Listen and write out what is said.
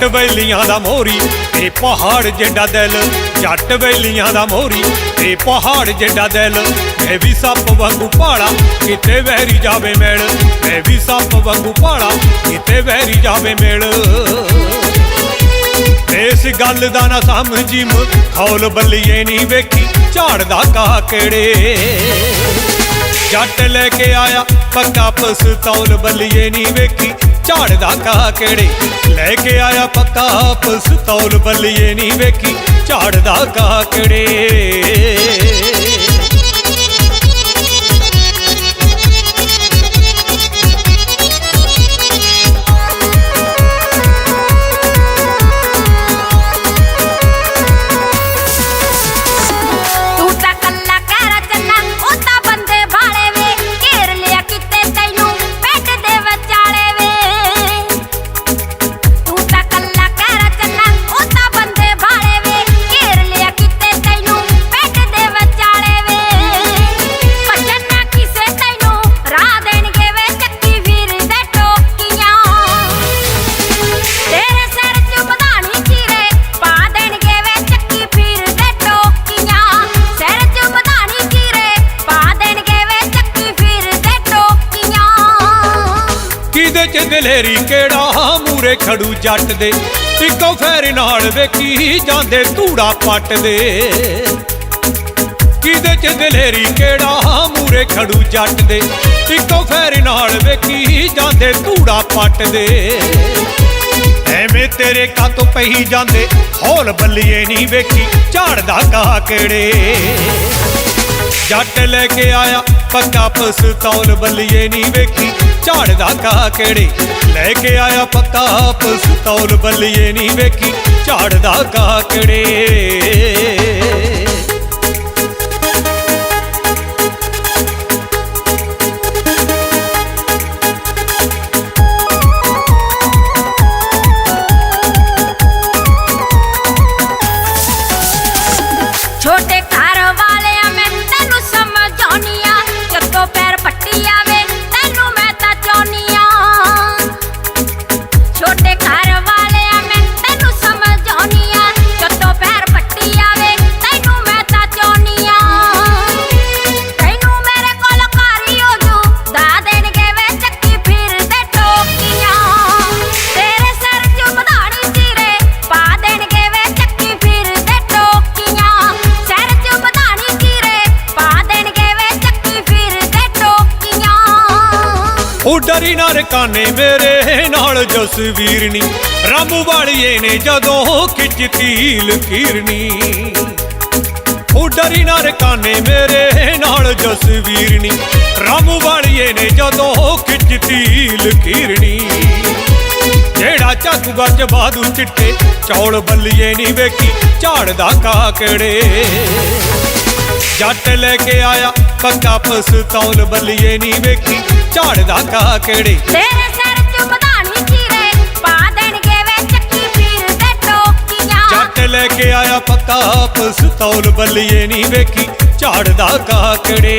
ਜੱਟ ਬੈਲੀਆਂ ਦਾ ਮੋਰੀ, ਤੇ ਪਹਾੜ ਜਿੱਡਾ ਦਿਲ, ਜੱਟ ਬੈਲੀਆਂ ਦਾ ਮੋਰੀ, ਤੇ ਪਹਾੜ ਜਿੱਡਾ ਦਿਲ। ਮੈਂ ਵੀ ਸੱਪ ਵਾਂਗੂ ਪਾਲਾ, ਕਿਤੇ ਵਹਿਰੀ ਜਾਵੇ ਮਿਲ। ਮੈਂ ਵੀ ਸੱਪ ਵਾਂਗੂ ਪਾਲਾ, ਕਿਤੇ ਵਹਿਰੀ ਜਾਵੇ ਮੇਲ। ਇਸ ਗੱਲ ਦਾ ਨਾ ਸਮਝੀ ਮ ਖੌਲ ਬੱਲੀਏ ਨਹੀਂ ਵੇਖੀ ਝਾੜਦਾ ਕਾ ਕਿਹੜੇ? ਜੱਟ ਲੈ ਕੇ ਆਇਆ, ਪੱਕਾ ਪਸਤੌਲ ਬੱਲੀਏ ਨਹੀਂ ਵੇਖੀ। ਝਾੜਦਾ ਕਾ ਕਿਹੜੇ? ਲੈ ਕੇ ਆਇਆ ਪੱਕਾ ਪਸਤੌਲ ਬੱਲੀਏ ਨਹੀਂ ਵੇਖੀ। ਝਾੜਦਾ ਕਾ ਕਿਹੜੇ? ਦਲੇਰੀ ਕਿਹੜਾ? ਮੂਰੇ ਖੜੂ ਜੱਟ ਦੇ। ਇੱਕੋ ਫੇਰ ਨਾਲ ਵੇਖੀ ਜਾਂਦੇ ਧੂੜਾ ਪੱਟ ਦੇ। ਕਿਹਦੇ ਚ ਦਲੇਰੀ ਕਿਹੜਾ? ਮੂਰੇ ਖੜੂ ਜੱਟ ਦੇ। ਇੱਕੋ ਫੇਰ ਨਾਲ ਵੇਖੀ ਜਾਂਦੇ ਧੂੜਾ ਪੱਟ ਦੇ। ਐਵੇਂ ਤੇਰੇ ਕਾਤੋਂ ਪਹੀ ਜਾਂਦੇ, ਹੌਲ ਬੱਲੀਏ ਨਹੀਂ ਵੇਖੀ ਝਾੜਦਾ ਕਾ ਕਿਹੜੇ? ਜੱਟ ਲੈ ਕੇ ਆਇਆ ਪੱਕਾ ਪਸਤੌਲ ਬੱਲੀਏ ਨਹੀਂ ਵੇਖੀ। ਝਾੜਦਾ ਕਾ ਕਿਹੜੇ? ਲੈ ਕੇ ਆਇਆ ਪੱਕਾ ਪਸਤੌਲ ਬੱਲੀਏ ਨਹੀਂ ਵੇਖੀ। ਝਾੜਦਾ ਕਾ ਕਿਹੜੇ? ਉਹ ਡਰੀ ਨਾ ਰਕਾਨੇ ਮੇਰੇ ਨਾਲ ਜਸਵੀਰ ਨੀ ਰਾਮ ਵਾਲੀਏ ਨੇ ਜਦੋਂ ਖਿੱਚਤੀ ਲਕੀਰਨੀ। ਉਹ ਡਰੀ ਨਾ ਰਕਾਨੇ ਮੇਰੇ ਨਾਲ ਜਸਵੀਰ ਨੀ ਰਾਮ ਵਾਲੀਏ ਨੇ ਜਦੋਂ ਖਿੱਚਤੀ ਲਕੀਰਨੀ। ਜਿਹੜਾ ਚੱਕ ਗੱਜ ਬਾਦੂ ਚਿੱਟੇ, ਚੌਲ ਬੱਲੀਏ ਨਹੀਂ ਵੇਖੀ ਝਾੜ ਝਾੜਦਾ ਕਾਕੜੇ। ਜੱਟ ਲੈ ਕੇ ਆਇਆ ਪੱਕਾ ਪਸਤੌਲ ਬੱਲੀਏ ਨਹੀਂ ਵੇਖੀ। ਝਾੜਦਾ ਕਾਕੜੇ ਤੇਰੇ ਸਿਰ 'ਚ ਮਧਾਣੀ ਚੀਰੇ ਪਾ ਦੇਣਗੇ ਵੇ ਚੱਕੀ ਫਿਰ ਦੇ ਟੋਕੀਆਂ। ਜੱਟ ਲੈ ਕੇ ਆਇਆ ਪੱਕਾ ਪਸਤੌਲ ਬੱਲੀਏ ਨਹੀਂ ਵੇਖੀ। ਝਾੜਦਾ ਕਾਕੜੇ